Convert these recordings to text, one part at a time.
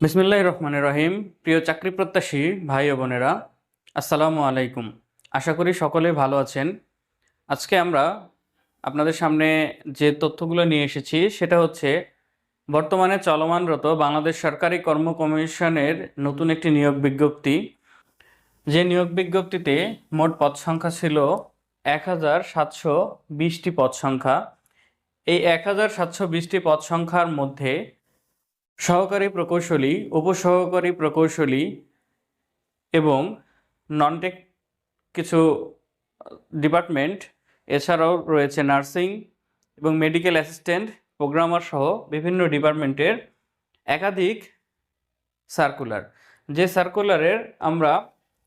বিসমিল্লাহ রহমানের রহিম। প্রিয় চাকরি প্রত্যাশী ভাই ও বোনেরা, আসসালামু আলাইকুম। আশা করি সকলে ভালো আছেন। আজকে আমরা আপনাদের সামনে যে তথ্যগুলো নিয়ে এসেছি, সেটা হচ্ছে বর্তমানে চলমানরত বাংলাদেশ সরকারি কর্ম কমিশনের নতুন একটি নিয়োগ বিজ্ঞপ্তি। যে নিয়োগ বিজ্ঞপ্তিতে মোট পদ সংখ্যা ছিল এক হাজার সাতশো বিশটি পদ সংখ্যা। এই এক হাজার সাতশো বিশটি পদ সংখ্যার মধ্যে সহকারী প্রকৌশলী, উপসহকারী প্রকৌশলী এবং নন টেক কিছু ডিপার্টমেন্ট এছাড়াও রয়েছে নার্সিং এবং মেডিকেল অ্যাসিস্ট্যান্ট প্রোগ্রামার সহ বিভিন্ন ডিপার্টমেন্টের একাধিক সার্কুলার যে সার্কুলারের আমরা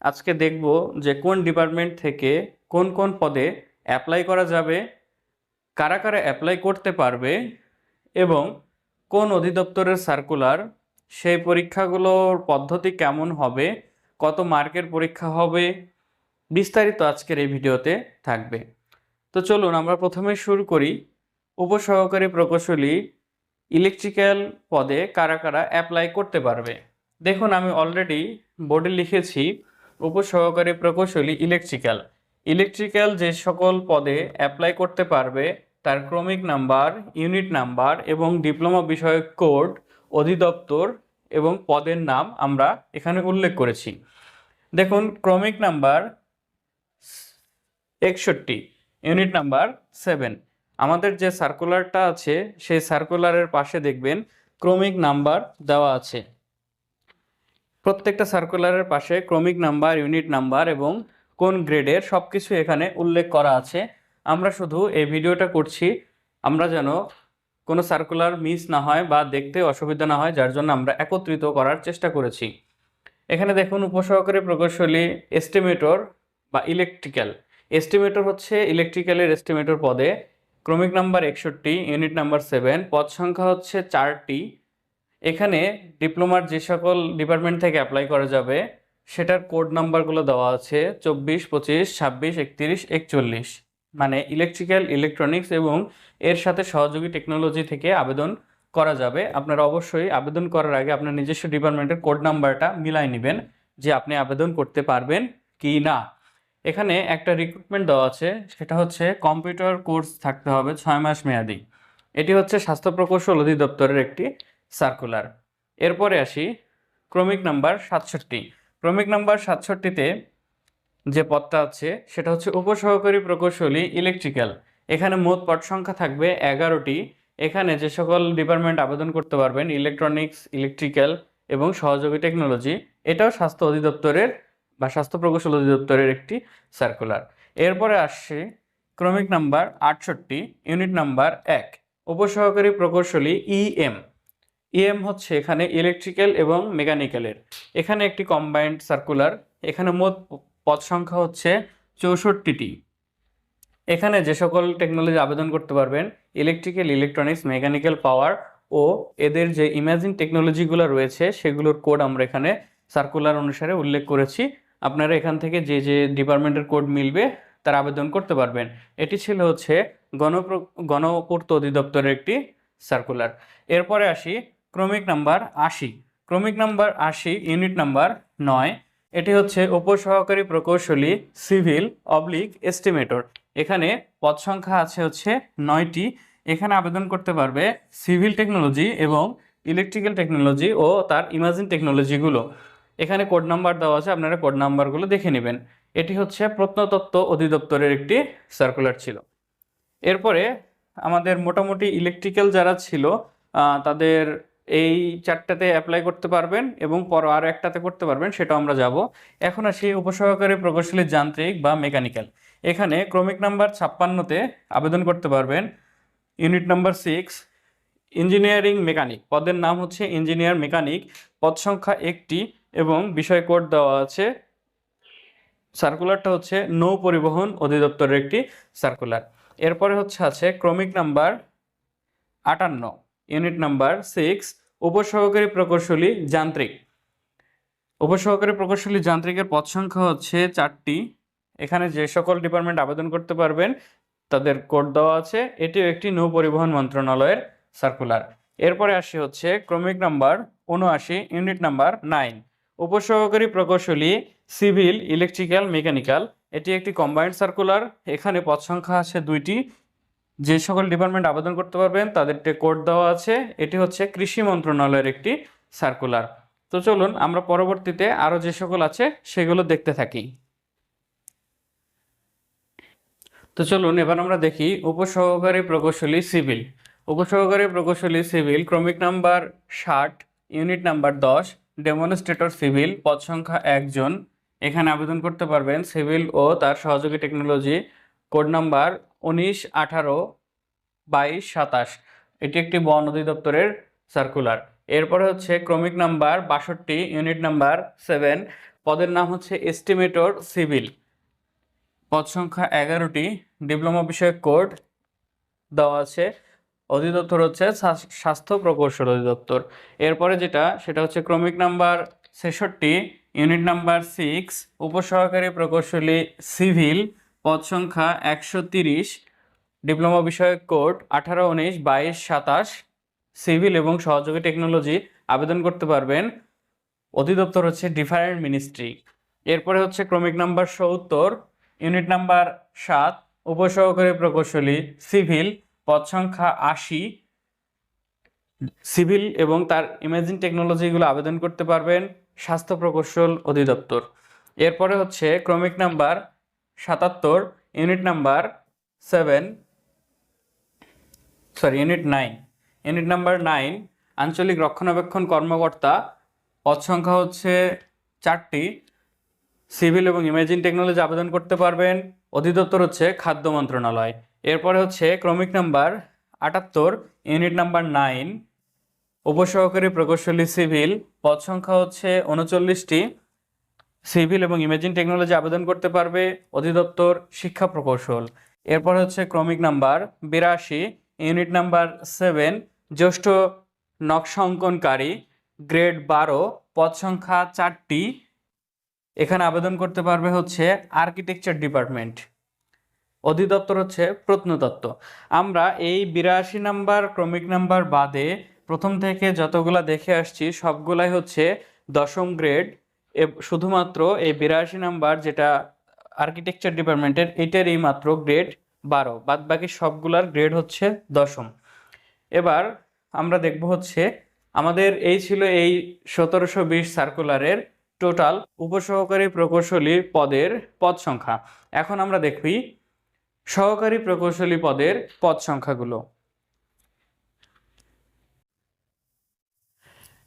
আজকে দেখব যে কোন ডিপার্টমেন্ট থেকে কোন কোন পদে অ্যাপ্লাই করা যাবে, কারা কারা অ্যাপ্লাই করতে পারবে এবং কোন অধিদপ্তরের সার্কুলার সেই পরীক্ষাগুলোর পদ্ধতি কেমন হবে, কত মার্কের পরীক্ষা হবে, বিস্তারিত আজকের এই ভিডিওতে থাকবে। তো চলুন আমরা প্রথমে শুরু করি। উপসহকারী প্রকৌশলী ইলেকট্রিক্যাল পদে কারা কারা অ্যাপ্লাই করতে পারবে? দেখুন, আমি অলরেডি বোর্ডে লিখেছি, উপসহকারী প্রকৌশলী ইলেকট্রিক্যাল ইলেকট্রিক্যাল যে সকল পদে অ্যাপ্লাই করতে পারবে তার ক্রমিক নাম্বার, ইউনিট নাম্বার এবং ডিপ্লোমা বিষয়ক কোড, অধিদপ্তর এবং পদের নাম আমরা এখানে উল্লেখ করেছি। দেখুন, ক্রমিক নাম্বার একষট্টি, ইউনিট নাম্বার সেভেন। আমাদের যে সার্কুলারটা আছে, সেই সার্কুলারের পাশে দেখবেন ক্রমিক নাম্বার দেওয়া আছে। প্রত্যেকটা সার্কুলারের পাশে ক্রমিক নাম্বার, ইউনিট নাম্বার এবং কোন গ্রেডের সব কিছু এখানে উল্লেখ করা আছে। আমরা শুধু এই ভিডিওটা করছি। আমরা যেন কোনো সার্কুলার মিস না হয় বা দেখতে অসুবিধা না হয়, যার জন্য আমরা একত্রিত করার চেষ্টা করেছি। এখানে দেখুন উপসহকারী প্রকৌশলী এস্টিমেটর বা ইলেকট্রিক্যাল এস্টিমেটর হচ্ছে ইলেকট্রিক্যালের এস্টিমেটর পদে। ক্রমিক নাম্বার একষট্টি ইউনিট নাম্বার সেভেন পদ সংখ্যা হচ্ছে চারটি। এখানে ডিপ্লোমার যে সকল ডিপার্টমেন্ট থেকে অ্যাপ্লাই করা যাবে, সেটার কোড নাম্বারগুলো দেওয়া আছে, চব্বিশ, পঁচিশ, ছাব্বিশ, একত্রিশ, একচল্লিশ। মানে ইলেকট্রিক্যাল ইলেকট্রনিক্স এবং এর সাথে সহযোগী টেকনোলজি থেকে আবেদন করা যাবে। আপনারা অবশ্যই আবেদন করার আগে আপনার নিজস্ব ডিপার্টমেন্টের কোড নাম্বারটা মিলাই নেবেন যে আপনি আবেদন করতে পারবেন কি না। এখানে একটা রিক্রুটমেন্ট দেওয়া আছে, সেটা হচ্ছে কম্পিউটার কোর্স থাকতে হবে ছয় মাস মেয়াদি। এটি হচ্ছে স্বাস্থ্য প্রকৌশল অধিদপ্তরের একটি সার্কুলার এরপরে আসি, ক্রমিক নাম্বার সাতষট্টি। ক্রমিক নাম্বার সাতষট্টিতে যে পদটা আছে, সেটা হচ্ছে উপসহকারী প্রকৌশলী ইলেকট্রিক্যাল এখানে মোট পদ সংখ্যা থাকবে এগারোটি। এখানে যে সকল ডিপার্টমেন্ট আবেদন করতে পারবেন ইলেকট্রনিক্স ইলেকট্রিক্যাল এবং সহযোগী টেকনোলজি এটাও স্বাস্থ্য অধিদপ্তরের বা স্বাস্থ্য প্রকৌশল অধিদপ্তরের একটি সার্কুলার এরপরে আসছে ক্রমিক নাম্বার আটষট্টি ইউনিট নাম্বার এক, উপসহকারী প্রকৌশলী ইএম ইএম হচ্ছে এখানে ইলেকট্রিক্যাল এবং মেকানিক্যালের এখানে একটি কম্বাইন্ড সার্কুলার এখানে মোট পদ সংখ্যা হচ্ছে চৌষট্টিটি। এখানে যে সকল টেকনোলজি আবেদন করতে পারবেন ইলেকট্রিক্যাল ইলেকট্রনিক্স মেকানিক্যাল পাওয়ার ও এদের যে ইমাজিন টেকনোলজিগুলো রয়েছে, সেগুলোর কোড আমরা এখানে সার্কুলার অনুসারে উল্লেখ করেছি। আপনারা এখান থেকে যে যে ডিপার্টমেন্টের কোড মিলবে, তার আবেদন করতে পারবেন। এটি ছিল হচ্ছে গণপ্র, গণপূর্ত অধিদপ্তরের একটি সার্কুলার এরপরে আসি ক্রমিক নাম্বার আশি। ক্রমিক নাম্বার আশি ইউনিট নাম্বার নয়। এটি হচ্ছে উপসহকারী প্রকৌশলী, সিভিল, অবলিক, এস্টিমেটর। এখানে পদ সংখ্যা আছে হচ্ছে নয়টি। এখানে আবেদন করতে পারবে সিভিল টেকনোলজি এবং ইলেকট্রিক্যাল টেকনোলজি ও তার ইমাজিন টেকনোলজিগুলো এখানে কোড নাম্বার দেওয়া আছে, আপনারা কোড নাম্বারগুলো দেখে নেবেন। এটি হচ্ছে প্রত্নতত্ত্ব অধিদপ্তরের একটি সার্কুলার ছিল। এরপরে আমাদের মোটামুটি ইলেকট্রিক্যাল যারা ছিল তাদের এই চারটাতে অ্যাপ্লাই করতে পারবেন এবং পর আরও একটাতে করতে পারবেন, সেটাও আমরা যাব। এখন আসি উপসহকারী প্রকৌশলী যান্ত্রিক বা মেকানিক্যাল এখানে ক্রমিক নাম্বার ছাপ্পান্নতে আবেদন করতে পারবেন। Unit number six engineering mechanic পদের নাম হচ্ছে ইঞ্জিনিয়ার মেকানিক পদ সংখ্যা একটি এবং বিষয় কোড দেওয়া আছে। সার্কুলারটা হচ্ছে নৌ পরিবহন অধিদপ্তরের একটি সার্কুলার এরপরে হচ্ছে আছে ক্রমিক নাম্বার আটান্ন। ইউনিট নাম্বার সিক্স উপসহকারী প্রকৌশলী যান্ত্রিক। উপসহকারী প্রকৌশলী যান্ত্রিকের পদ সংখ্যা হচ্ছে চারটি। এখানে যে সকল ডিপার্টমেন্ট আবেদন করতে পারবেন, তাদের কোড দেওয়া আছে। এটিও একটি নৌ পরিবহন মন্ত্রণালয়ের সার্কুলার এরপরে আসি হচ্ছে ক্রমিক নাম্বার উনআশি ইউনিট নাম্বার নাইন। উপসহকারী প্রকৌশলী সিভিল, ইলেকট্রিক্যাল, মেকানিক্যাল, এটি একটি কম্বাইন্ড সার্কুলার এখানে পদ সংখ্যা আছে দুইটি। যে সকল ডিপার্টমেন্ট আবেদন করতে পারবেন তাদের কোড দেওয়া আছে। এটি হচ্ছে কৃষি মন্ত্রণালয়ের একটি সার্কুলার তো চলুন, আমরা পরবর্তীতে আরও যে সকল আছে, সেগুলো দেখতে থাকি। তো চলুন, এবার আমরা দেখি উপসহকারী প্রকৌশলী সিভিল। উপসহকারী প্রকৌশলী সিভিল, ক্রমিক নাম্বার ষাট, ইউনিট নাম্বার দশ ডেমনস্ট্রেটর সিভিল, পদ সংখ্যা একজন। এখানে আবেদন করতে পারবেন সিভিল ও তার সহযোগী টেকনোলজি কোড নাম্বার উনিশ, আঠারো, বাইশ, সাতাশ। এটি একটি বন অধিদপ্তরের সার্কুলার এরপরে হচ্ছে ক্রমিক নাম্বার বাষট্টি, ইউনিট নাম্বার সেভেন। পদের নাম হচ্ছে এস্টিমেটর সিভিল পদ সংখ্যা এগারোটি ডিপ্লোমা বিষয়ক কোড দেওয়া আছে। অধিদপ্তর হচ্ছে স্বাস্থ্য প্রকৌশল অধিদপ্তর। এরপরে যেটা, সেটা হচ্ছে ক্রমিক নাম্বার ছেষট্টি, ইউনিট নাম্বার সিক্স উপসহকারী প্রকৌশলী সিভিল পদ সংখ্যা একশো তিরিশ, ডিপ্লোমা বিষয়ক কোড আঠারো উনিশ, বাইশ সাতাশ, সিভিল এবং সহযোগী টেকনোলজি আবেদন করতে পারবেন। অধিদপ্তর হচ্ছে ডিফারেন্ট মিনিস্ট্রি। এরপরে হচ্ছে ক্রমিক নাম্বার সত্তর, ইউনিট নাম্বার সাত, উপসহকারী প্রকৌশলী, সিভিল, পদ সংখ্যা আশি, সিভিল এবং তার ইমেজিং টেকনোলজিগুলো আবেদন করতে পারবেন স্বাস্থ্য প্রকৌশল অধিদপ্তর। এরপরে হচ্ছে ক্রমিক নাম্বার সাতাত্তর unit number seven sorry unit nine unit number nine আঞ্চলিক রক্ষণাবেক্ষণ কর্মকর্তা, পদ সংখ্যা হচ্ছে চারটি। সিভিল এবং ইমেজিং টেকনোলজি আবেদন করতে পারবেন। অধিদপ্তর হচ্ছে খাদ্য মন্ত্রণালয়। এরপরে হচ্ছে ক্রমিক নাম্বার আটাত্তর ইউনিট নাম্বার নাইন উপসহকারী প্রকৌশলী সিভিল পদ সংখ্যা হচ্ছে উনচল্লিশটি। সিভিল এবং ইমেজিং টেকনোলজি আবেদন করতে পারবে অধিদপ্তর শিক্ষা প্রকৌশল। এরপর হচ্ছে ক্রমিক নাম্বার বিরাশি, ইউনিট নাম্বার সেভেন, জ্যেষ্ঠ নকশা অঙ্কনকারী গ্রেড বারো, পদ সংখ্যা চারটি। এখানে আবেদন করতে পারবে হচ্ছে আর্কিটেকচার ডিপার্টমেন্ট। অধিদপ্তর হচ্ছে প্রত্নতত্ত্ব। আমরা এই বিরাশি নাম্বার ক্রমিক নাম্বার বাদে প্রথম থেকে যতগুলা দেখে আসছি, সবগুলাই হচ্ছে দশম গ্রেড। শুধুমাত্র এই বিরাশি নাম্বার যেটা আর্কিটেকচার ডিপার্টমেন্টের এটার এই মাত্র গ্রেড বারো। বাদ বাকি সবগুলার গ্রেড হচ্ছে দশম। এবার আমরা দেখব হচ্ছে আমাদের এই ছিল এই সতেরোশো বিশ সার্কুলারের টোটাল উপসহকারী প্রকৌশলী পদের পদ সংখ্যা। এখন আমরা দেখি সহকারী প্রকৌশলী পদের পদ সংখ্যাগুলো।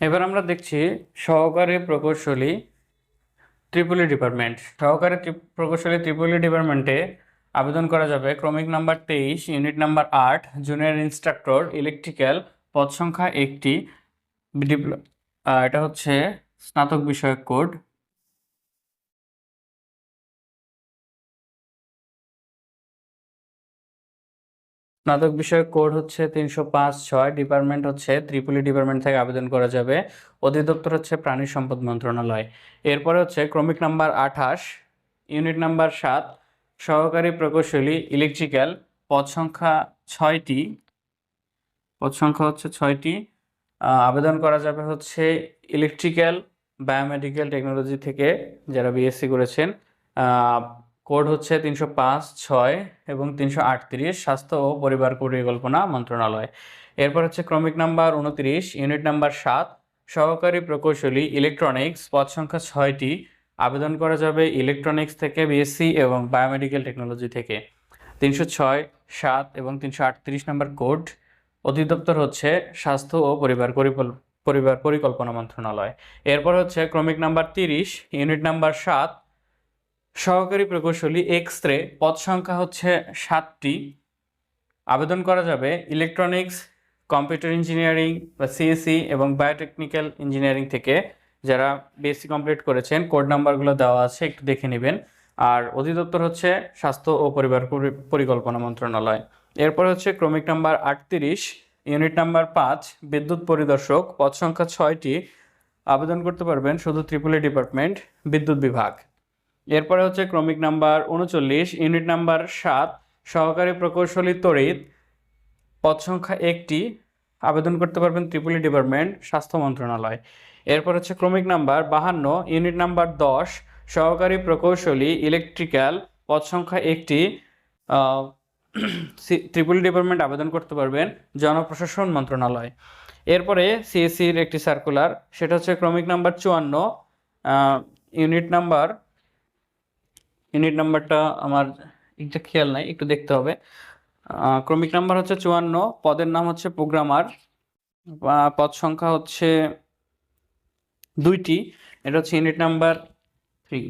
এবার আমরা দেখছি সহকারী প্রকৌশলী ত্রিপুলি ডিপার্টমেন্ট। সহকারী প্রকৌশলী ত্রিপুলি ডিপার্টমেন্টে আবেদন করা যাবে ক্রমিক নাম্বার তেইশ, ইউনিট নাম্বার আট, জুনিয়র ইনস্ট্রাক্টর, ইলেকট্রিক্যাল, পদ সংখ্যা একটি এটা হচ্ছে স্নাতক বিষয়ক কোড। স্নাতক বিষয়ক কোড হচ্ছে তিনশো পাঁচ ছয়, ডিপার্টমেন্ট হচ্ছে ত্রিপুলি ডিপার্টমেন্ট থেকে আবেদন করা যাবে। অধিদপ্তর হচ্ছে প্রাণী সম্পদ মন্ত্রণালয়। এরপরে হচ্ছে ক্রমিক নাম্বার আঠাশ, ইউনিট নাম্বার সাত, সহকারী প্রকৌশলী ইলেকট্রিক্যাল, পদ সংখ্যা ছয়টি, পদ সংখ্যা হচ্ছে ছয়টি। আবেদন করা যাবে হচ্ছে ইলেকট্রিক্যাল, বায়োমেডিক্যাল টেকনোলজি থেকে যারা বিএসসি করেছেন। কোড হচ্ছে তিনশো পাঁচ ছয় এবং তিনশো আটত্রিশ, স্বাস্থ্য ও পরিবার পরিকল্পনা মন্ত্রণালয়। এরপর হচ্ছে ক্রমিক নাম্বার উনত্রিশ, ইউনিট নাম্বার সাত সহকারী প্রকৌশলী ইলেকট্রনিক্স পদ সংখ্যা ছয়টি। আবেদন করা যাবে ইলেকট্রনিক্স থেকে বিএসসি এবং বায়োমেডিক্যাল টেকনোলজি থেকে। তিনশো ছয়, সাত এবং তিনশো আটত্রিশ নম্বর কোড। অধিদপ্তর হচ্ছে স্বাস্থ্য ও পরিবার পরিবার পরিকল্পনা মন্ত্রণালয়। এরপর হচ্ছে ক্রমিক নাম্বার তিরিশ, ইউনিট নাম্বার সাত। সহকারী প্রকৌশলী এক্স রে পদ সংখ্যা হচ্ছে সাতটি। আবেদন করা যাবে ইলেকট্রনিক্স কম্পিউটার ইঞ্জিনিয়ারিং বা সিএসসি এবং বায়োটেকনিক্যাল ইঞ্জিনিয়ারিং থেকে যারা বিএসসি কমপ্লিট করেছেন কোড নাম্বারগুলো দেওয়া আছে, একটু দেখে নেবেন। আর অধিদপ্তর হচ্ছে স্বাস্থ্য ও পরিবার পরি- পরিকল্পনা মন্ত্রণালয়। এরপর হচ্ছে ক্রমিক নাম্বার আটত্রিশ, ইউনিট নাম্বার পাঁচ, বিদ্যুৎ পরিদর্শক। পদ সংখ্যা ছয়টি। আবেদন করতে পারবেন শুধু ত্রিপুলি ডিপার্টমেন্ট, বিদ্যুৎ বিভাগ। এরপরে হচ্ছে ক্রমিক নাম্বার উনচল্লিশ, ইউনিট নাম্বার সাত, সহকারী প্রকৌশলী তড়িৎ পদ সংখ্যা একটি, আবেদন করতে পারবেন ত্রিপুলি ডিপার্টমেন্ট স্বাস্থ্য মন্ত্রণালয়। এরপর হচ্ছে ক্রমিক নাম্বার বাহান্ন, ইউনিট নাম্বার দশ, সহকারী প্রকৌশলী ইলেকট্রিক্যাল, পদ সংখ্যা একটি ত্রিপুলি ডিপার্টমেন্ট আবেদন করতে পারবেন জনপ্রশাসন মন্ত্রণালয়। এরপরে সিএসসির একটি সার্কুলার সেটা হচ্ছে ক্রমিক নাম্বার চুয়ান্ন ইউনিট নাম্বার, ইউনিট নাম্বারটা আমার একটা খেয়াল নাই, একটু দেখতে হবে। ক্রমিক নাম্বার হচ্ছে চুয়ান্ন, পদের নাম হচ্ছে প্রোগ্রামার পদ সংখ্যা হচ্ছে দুইটি, এটা হচ্ছে ইউনিট নাম্বার থ্রি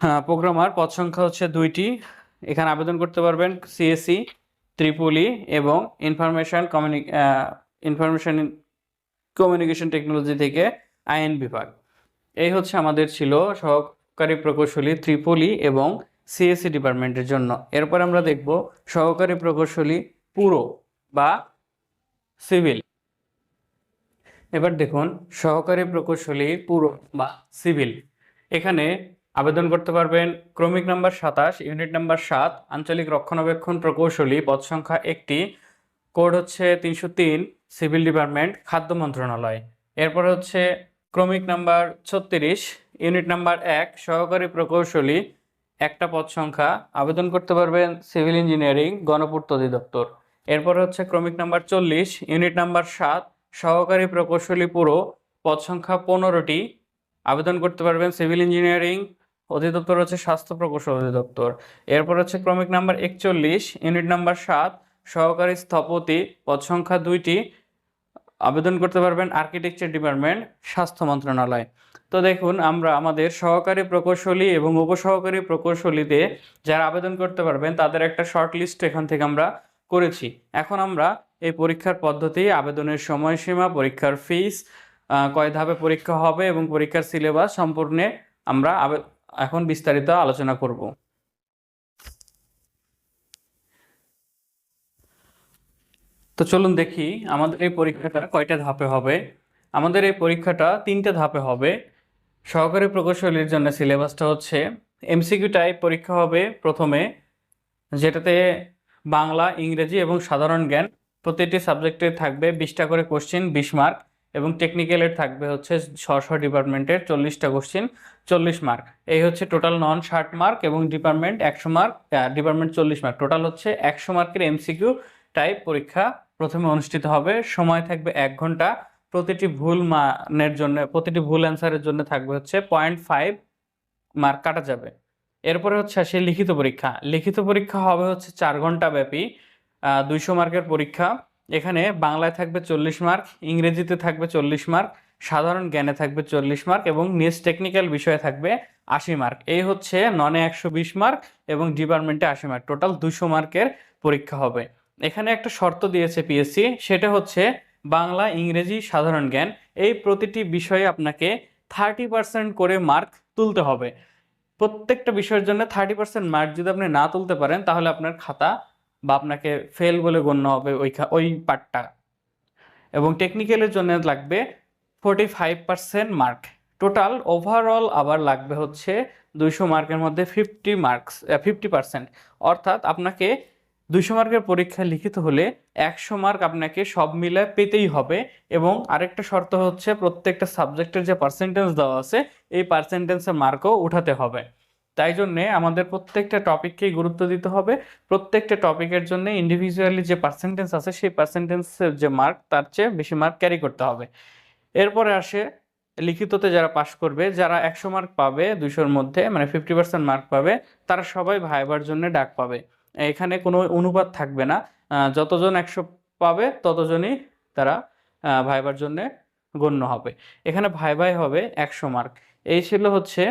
হ্যাঁ প্রোগ্রামার, পদ সংখ্যা হচ্ছে দুইটি, এখানে আবেদন করতে পারবেন সিএসসি ত্রিপুলি এবং ইনফরমেশন কমিউনি ইনফরমেশন কমিউনিকেশন টেকনোলজি থেকে আইন বিভাগ। এই হচ্ছে আমাদের ছিল সহকারী প্রকৌশলী ত্রিপুলি এবং সিএসসি ডিপার্টমেন্টের জন্য। এরপর আমরা দেখব সহকারী প্রকৌশলী পুরো বা সিভিল। এবার দেখুন, সহকারী প্রকৌশলী পুরো বা সিভিল। এখানে আবেদন করতে পারবেন ক্রমিক নাম্বার সাতাশ, ইউনিট নাম্বার সাত, আঞ্চলিক রক্ষণাবেক্ষণ প্রকৌশলী, পদ সংখ্যা একটি, কোড হচ্ছে তিনশো তিন, সিভিল ডিপার্টমেন্ট, খাদ্য মন্ত্রণালয়। এরপর হচ্ছে ক্রমিক নাম্বার ছত্রিশ, ইউনিট নাম্বার এক, সহকারী প্রকৌশলী একটা পদ সংখ্যা, আবেদন করতে পারবেন সিভিল ইঞ্জিনিয়ারিং, গণপূর্ত অধিদপ্তর। এরপর হচ্ছে ক্রমিক নাম্বার চল্লিশ, ইউনিট নাম্বার সাত, সহকারী প্রকৌশলী পুরো, পদ সংখ্যা পনেরোটি, আবেদন করতে পারবেন সিভিল ইঞ্জিনিয়ারিং, অধিদপ্তর হচ্ছে স্বাস্থ্য প্রকৌশল অধিদপ্তর। এরপর হচ্ছে ক্রমিক নাম্বার একচল্লিশ, ইউনিট নাম্বার সাত, সহকারী স্থপতি, পদ সংখ্যা দুইটি, আবেদন করতে পারবেন আর্কিটেকচার ডিপার্টমেন্ট, স্বাস্থ্য মন্ত্রণালয়। তো দেখুন, আমরা আমাদের সহকারী প্রকৌশলী এবং উপসহকারী প্রকৌশলীতে যারা আবেদন করতে পারবেন, তাদের একটা শর্ট লিস্ট এখান থেকে আমরা করেছি। এখন আমরা এই পরীক্ষার পদ্ধতি, আবেদনের সময়সীমা, পরীক্ষার ফিস কয় ধাপে পরীক্ষা হবে এবং পরীক্ষার সিলেবাস সম্পূর্ণে আমরা এখন বিস্তারিত আলোচনা করব। তো চলুন দেখি আমাদের এই পরীক্ষাটা কয়টা ধাপে হবে। আমাদের এই পরীক্ষাটা তিনটে ধাপে হবে। সহকারী প্রকৌশলীর জন্য সিলেবাসটা হচ্ছে এমসিকিউ টাইপ পরীক্ষা হবে প্রথমে, যেটাতে বাংলা, ইংরেজি এবং সাধারণ জ্ঞান প্রতিটি সাবজেক্টে থাকবে বিশটা করে কোশ্চেন বিশ মার্ক এবং টেকনিক্যালের থাকবে হচ্ছে ছশো ডিপার্টমেন্টের চল্লিশটা কোশ্চেন চল্লিশ মার্ক এই হচ্ছে টোটাল নন ষাট মার্ক এবং ডিপার্টমেন্ট একশো মার্ক ডিপার্টমেন্ট চল্লিশ মার্ক টোটাল হচ্ছে একশো মার্কের এমসিকিউ টাইপ পরীক্ষা প্রথমে অনুষ্ঠিত হবে। সময় থাকবে এক ঘণ্টা। প্রতিটি ভুল মানের জন্য, প্রতিটি ভুল অ্যান্সারের জন্য থাকবে হচ্ছে পয়েন্ট ফাইভ মার্ক কাটা যাবে। এরপরে হচ্ছে আসে লিখিত পরীক্ষা। লিখিত পরীক্ষা হবে হচ্ছে চার ঘণ্টা ব্যাপী। দুইশো মার্কের পরীক্ষা। এখানে বাংলায় থাকবে চল্লিশ মার্ক, ইংরেজিতে থাকবে চল্লিশ মার্ক, সাধারণ জ্ঞানে থাকবে চল্লিশ মার্ক এবং নিউজ টেকনিক্যাল বিষয়ে থাকবে আশি মার্ক। এই হচ্ছে ননে একশো বিশ মার্ক এবং ডিপার্টমেন্টে আশি মার্ক। টোটাল দুশো মার্কের পরীক্ষা হবে। এখানে একটা শর্ত দিয়েছে পিএসসি সেটা হচ্ছে বাংলা, ইংরেজি সাধারণ জ্ঞান, এই প্রতিটি বিষয়ে আপনাকে থার্টি পার্সেন্ট করে মার্ক তুলতে হবে। প্রত্যেকটা বিষয়ের জন্য থার্টি পার্সেন্ট মার্ক যদি আপনি না তুলতে পারেন, তাহলে আপনার খাতা বা আপনাকে ফেল বলে গণ্য হবে ওই ওই পার্টটা এবং টেকনিক্যালের জন্য লাগবে forty five percent mark total overall আবার লাগবে হচ্ছে দুইশো মার্কের মধ্যে ফিফটি মার্কস ফিফটি পার্সেন্ট অর্থাৎ আপনাকে দুইশো মার্কের পরীক্ষা লিখিত হলে একশো মার্ক আপনাকে সব মিলে পেতেই হবে এবং আরেকটা শর্ত হচ্ছে প্রত্যেকটা সাবজেক্টের যে পার্সেন্টেজ দেওয়া আছে, এই পার্সেন্টেজের মার্কও উঠাতে হবে। তাই জন্যে আমাদের প্রত্যেকটা টপিককেই গুরুত্ব দিতে হবে। প্রত্যেকটা টপিকের জন্য ইন্ডিভিজুয়ালি যে পার্সেন্টেজ আছে, সেই পার্সেন্টেজের যে মার্ক তার চেয়ে বেশি মার্ক ক্যারি করতে হবে। এরপরে আসে লিখিততে যারা পাশ করবে, যারা একশো মার্ক পাবে দুশোর মধ্যে মানে ফিফটি পার্সেন্ট মার্ক পাবে, তারা সবাই ভাইবার জন্য ডাক পাবে। এখানে কোনো অনুপাত থাকবে না। যতজন একশো পাবে ততজনই তারা ভাইবার জন্য গণ্য হবে। এখানে ভাই ভাই হবে একশো মার্ক। এই ছিল হচ্ছে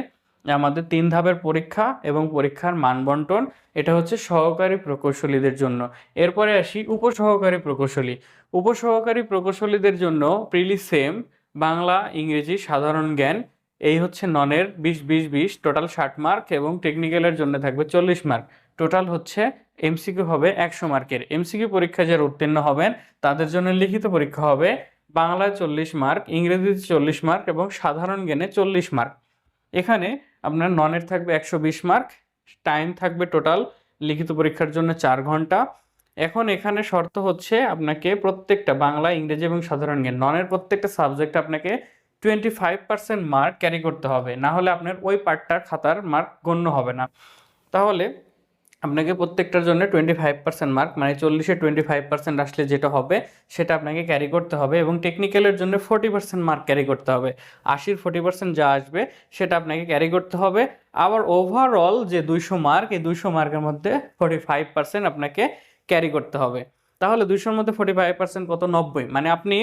আমাদের তিন ধাপের পরীক্ষা এবং পরীক্ষার মানবন্টন এটা হচ্ছে সহকারী প্রকৌশলীদের জন্য। এরপরে আসি উপসহকারী প্রকৌশলী। উপসহকারী প্রকৌশলীদের জন্য প্রিলি সেম, বাংলা, ইংরেজি, সাধারণ জ্ঞান, এই হচ্ছে ননের বিশ বিশ বিশ, টোটাল ষাট মার্ক এবং টেকনিক্যালের জন্য থাকবে চল্লিশ মার্ক। টোটাল হচ্ছে এমসিকিউ হবে একশো মার্কের। এমসিকিউ পরীক্ষা যারা উত্তীর্ণ হবেন, তাদের জন্য লিখিত পরীক্ষা হবে বাংলায় চল্লিশ মার্ক, ইংরেজিতে চল্লিশ মার্ক এবং সাধারণ জ্ঞানে চল্লিশ মার্ক। এখানে আপনার ননের থাকবে একশো বিশ মার্ক টাইম থাকবে টোটাল লিখিত পরীক্ষার জন্য চার ঘণ্টা। এখন এখানে শর্ত হচ্ছে আপনাকে প্রত্যেকটা বাংলা, ইংরেজি এবং সাধারণ জ্ঞান ননের প্রত্যেকটা সাবজেক্ট আপনাকে twenty five percent mark carry করতে হবে। না হলে আপনার ওই পার্টটার খাতার মার্ক গণ্য হবে না। তাহলে আপনাকে প্রত্যেকটার জন্য টোয়েন্টি ফাইভ পার্সেন্ট মার্ক মানে চল্লিশে টোয়েন্টি ফাইভ পার্সেন্ট আসলে যেটা হবে, সেটা আপনাকে ক্যারি করতে হবে এবং টেকনিক্যালের জন্য ফোর্টি পার্সেন্ট মার্ক ক্যারি করতে হবে। আশির ফোর্টি পার্সেন্ট যা আসবে, সেটা আপনাকে ক্যারি করতে হবে। আবার ওভারঅল যে দুইশো মার্ক এই দুইশো মার্কের মধ্যে ফোর্টি ফাইভ পার্সেন্ট আপনাকে ক্যারি করতে হবে। তাহলে দুইশোর মধ্যে ফোর্টি ফাইভ পার্সেন্ট কত? নব্বই। মানে আপনি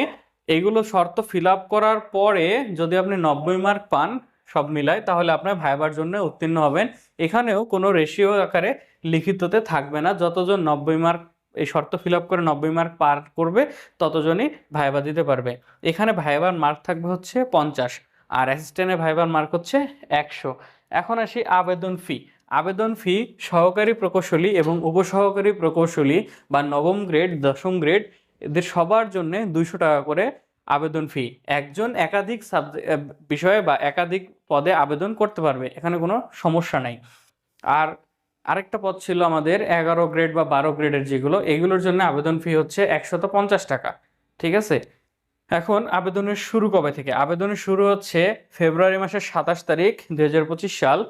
এইগুলো শর্ত ফিল আপ করার পরে যদি আপনি নব্বই মার্ক পান সব মিলায়, তাহলে আপনার ভাইবার জন্য উত্তীর্ণ হবেন। এখানেও কোনো রেশিও আকারে লিখিততে থাকবে না। যতজন নব্বই মার্ক এই শর্ত ফিল আপ করে নব্বই মার্ক পার করবে, ততজনই ভাইবা দিতে পারবে। এখানে ভাইবার মার্ক থাকবে হচ্ছে পঞ্চাশ, আর অ্যাসিস্ট্যান্টের ভাইবার মার্ক হচ্ছে একশো। এখন আসি আবেদন ফি আবেদন ফি সহকারী প্রকৌশলী এবং উপসহকারী প্রকৌশলী বা নবম গ্রেড দশম গ্রেড এদের সবার জন্য দুইশো টাকা করে আবেদন ফি একজন একাধিক সাবজেক্ট বিষয়ে বা একাধিক পদে আবেদন করতে পারবে, এখানে কোনো সমস্যা নাই। আর আরেকটা পদ ছিল আমাদের এগারো গ্রেড বা বারো গ্রেডের যেগুলো, এগুলোর জন্য আবেদন ফি হচ্ছে একশত পঞ্চাশ টাকা, ঠিক আছে? এখন আবেদনের শুরু কবে থেকে? আবেদনের শুরু হচ্ছে ফেব্রুয়ারি মাসের সাতাশ তারিখ দুই হাজার পঁচিশ সাল।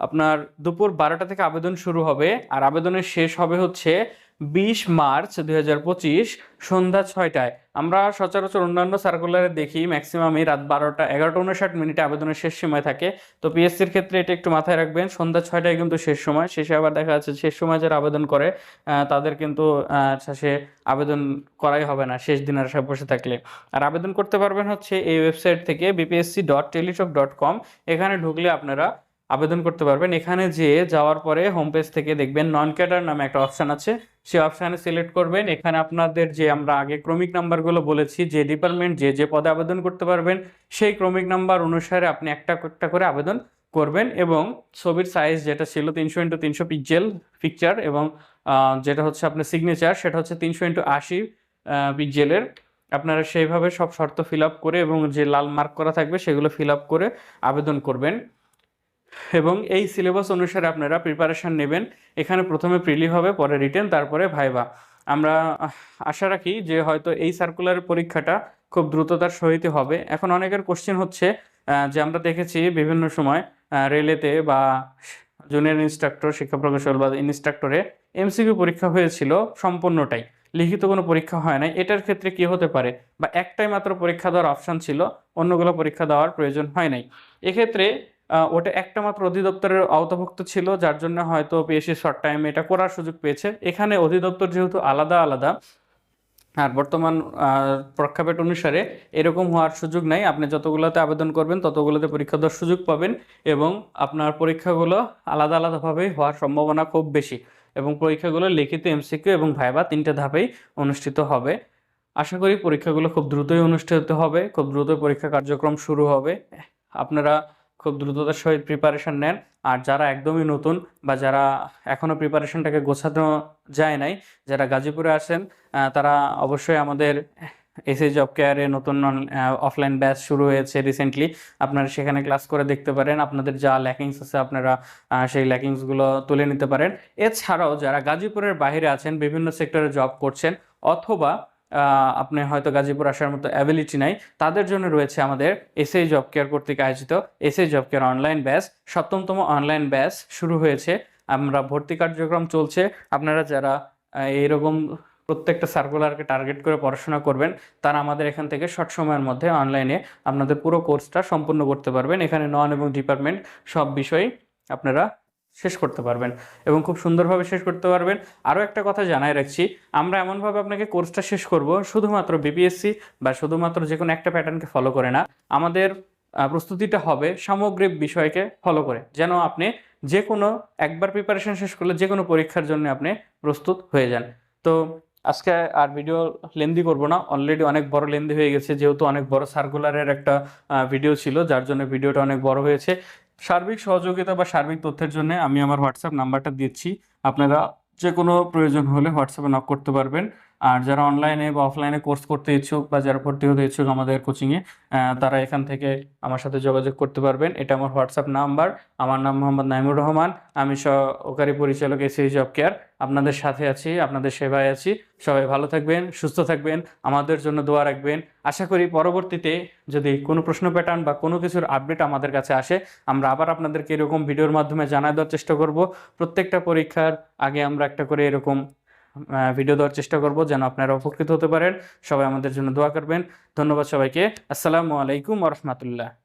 আপনার দুপুর বারোটা থেকে আবেদন শুরু হবে, আর আবেদনের শেষ হবে হচ্ছে বিশ মার্চ দুই হাজার পঁচিশ সন্ধ্যা ছয়টায়। আমরা সচরাচর অন্যান্য সার্কুলারে দেখি ম্যাক্সিমামই রাত বারোটা, এগারোটা উনষাট মিনিটে আবেদনের শেষ সময় থাকে। তো পিএসসির ক্ষেত্রে এটা একটু মাথায় রাখবেন, সন্ধ্যা ছয়টায় কিন্তু শেষ সময়। শেষে আবার দেখা যাচ্ছে শেষ সময় যারা আবেদন করে তাদের কিন্তু শেষে আবেদন করাই হবে না, শেষ দিনের আশায় বসে থাকলে। আর আবেদন করতে পারবেন হচ্ছে এই ওয়েবসাইট থেকে BPSC dot Teletalk dot com এখানে ঢুকলে আপনারা আবেদন করতে পারবেন। এখানে যেয়ে যাওয়ার পরে হোম পেজ থেকে দেখবেন নন ক্যাডার নামে একটা অপশান আছে। সেই অপশানে সিলেক্ট করবেন। এখানে আপনাদের যে আমরা আগে ক্রমিক নাম্বারগুলো বলেছি, যে ডিপার্টমেন্ট যে যে পদে আবেদন করতে পারবেন, সেই ক্রমিক নাম্বার অনুসারে আপনি একটা একটা করে আবেদন করবেন এবং ছবির সাইজ যেটা ছিল তিনশো ইন্টু তিনশো পিক্সেল পিকচার এবং যেটা হচ্ছে আপনার সিগনেচার সেটা হচ্ছে তিনশো ইন্টু আশি পিক্সেলের আপনারা সেইভাবে সব শর্ত ফিল করে এবং যে লাল মার্ক করা থাকবে, সেগুলো ফিল করে আবেদন করবেন। এবং এই সিলেবাস অনুসারে আপনারা প্রিপারেশন নেবেন। এখানে প্রথমে প্রিলি হবে, পরে রিটেন তারপরে ভাইবা। আমরা আশা রাখি যে হয়তো এই সার্কুলার পরীক্ষাটা খুব দ্রুততার সহিত হবে। এখন অনেকের কোশ্চেন হচ্ছে যে আমরা দেখেছি বিভিন্ন সময় রেলেতে বা জুনিয়র ইনস্ট্রাক্টর শিক্ষা প্রকৌশল বা ইনস্ট্রাক্টরে এমসিকিউ পরীক্ষা হয়েছিল সম্পূর্ণটাই। লিখিত কোনো পরীক্ষা হয় নাই। এটার ক্ষেত্রে কি হতে পারে? বা একটাই মাত্র পরীক্ষা দেওয়ার অপশান ছিল, অন্যগুলো পরীক্ষা দেওয়ার প্রয়োজন হয় নাই। এক্ষেত্রে ওটা একটা মাত্র অধিদপ্তরের আওতাভুক্ত ছিল, যার জন্য হয়তো পিএসসি শর্ট টাইমে এটা করার সুযোগ পেয়েছে। এখানে অধিদপ্তর যেহেতু আলাদা আলাদা, আর বর্তমান প্রেক্ষাপট অনুসারে এরকম হওয়ার সুযোগ নাই। আপনি যতগুলোতে আবেদন করবেন, ততগুলোতে পরীক্ষা দেওয়ার সুযোগ পাবেন এবং আপনার পরীক্ষাগুলো আলাদা আলাদাভাবে হওয়ার সম্ভাবনা খুব বেশি এবং পরীক্ষাগুলো লিখিত এমসিকিউ এবং ভাইবা তিনটে ধাপেই অনুষ্ঠিত হবে। আশা করি পরীক্ষাগুলো খুব দ্রুতই অনুষ্ঠিত হবে, খুব দ্রুত পরীক্ষা কার্যক্রম শুরু হবে। আপনারা খুব দ্রুততার সহিত প্রিপারেশন নেন। আর যারা একদমই নতুন বা যারা এখনও প্রিপারেশনটাকে গোছানো যায় নাই, যারা গাজীপুরে আসেন তারা অবশ্যই আমাদের এসএ জব কেয়ারে নতুন অফলাইন ব্যাচ শুরু হয়েছে রিসেন্টলি আপনারা সেখানে ক্লাস করে দেখতে পারেন। আপনাদের যা ল্যাকিংস আছে আপনারা সেই ল্যাকিংসগুলো তুলে নিতে পারেন। এছাড়াও যারা গাজীপুরের বাইরে আছেন, বিভিন্ন সেক্টরে জব করছেন, অথবা আপনি হয়তো গাজীপুর আসার মতো অ্যাবিলিটি নাই। তাদের জন্য রয়েছে আমাদের এসএ জব কেয়ার কর্তৃক আয়োজিত SA job care online batch সপ্তমতম online batch শুরু হয়েছে। আমরা ভর্তি কার্যক্রম চলছে। আপনারা যারা এইরকম প্রত্যেকটা সার্কুলারকে টার্গেট করে পড়াশোনা করবেন, তারা আমাদের এখান থেকে শর্ট সময়ের মধ্যে অনলাইনে আপনাদের পুরো কোর্সটা সম্পূর্ণ করতে পারবেন। এখানে নন এবং ডিপার্টমেন্ট সব বিষয় আপনারা শেষ করতে পারবেন এবং খুব সুন্দরভাবে শেষ করতে পারবেন। আরও একটা কথা জানাই রাখছি, আমরা এমনভাবে আপনাকে কোর্সটা শেষ করব, শুধুমাত্র বিপিএসসি বা শুধুমাত্র যে কোনো একটা প্যাটার্নকে ফলো করে না, আমাদের প্রস্তুতিটা হবে সামগ্রিক বিষয়কে ফলো করে, যেন আপনি যে কোনো একবার প্রিপারেশন শেষ করলে যে কোনো পরীক্ষার জন্য আপনি প্রস্তুত হয়ে যান। তো আজকে আর ভিডিও লেন্দি করব না অলরেডি অনেক বড় লেন্দি হয়ে গেছে, যেহেতু অনেক বড় সার্কুলারের একটা ভিডিও ছিল, যার জন্য ভিডিওটা অনেক বড় হয়েছে। সার্বিক সহযোগিতা বা সার্বিক তথ্যের জন্য আমি আমার হোয়াটসঅ্যাপ নাম্বারটা দিচ্ছি। আপনারা যে কোনো প্রয়োজন হলে হোয়াটসঅ্যাপে নক করতে পারবেন। আর যারা অনলাইনে বা অফলাইনে কোর্স করতে ইচ্ছুক বা যারা ভর্তি হতে ইচ্ছুক আমাদের কোচিংয়ে তারা এখান থেকে আমার সাথে যোগাযোগ করতে পারবেন। এটা আমার হোয়াটসঅ্যাপ নাম্বার আমার নাম মোহাম্মদ নাইমুর রহমান, আমি সহকারী পরিচালক এসি জব কেয়ার আপনাদের সাথে আছি, আপনাদের সেবায় আছি। সবাই ভালো থাকবেন, সুস্থ থাকবেন, আমাদের জন্য দোয়া রাখবেন। আশা করি পরবর্তীতে যদি কোনো প্রশ্ন প্যাটার্ন বা কোনো কিছুর আপডেট আমাদের কাছে আসে, আমরা আবার আপনাদেরকে এরকম ভিডিওর মাধ্যমে জানায় দেওয়ার চেষ্টা করব। প্রত্যেকটা পরীক্ষার আগে আমরা একটা করে এরকম ভিডিও দেওয়ার চেষ্টা করব যেন আপনারা উপকৃত হতে পারেন। সবাই আমাদের জন্য দোয়া করবেন। ধন্যবাদ সবাইকে। আসসালামু আলাইকুম রহমতুল্লাহ।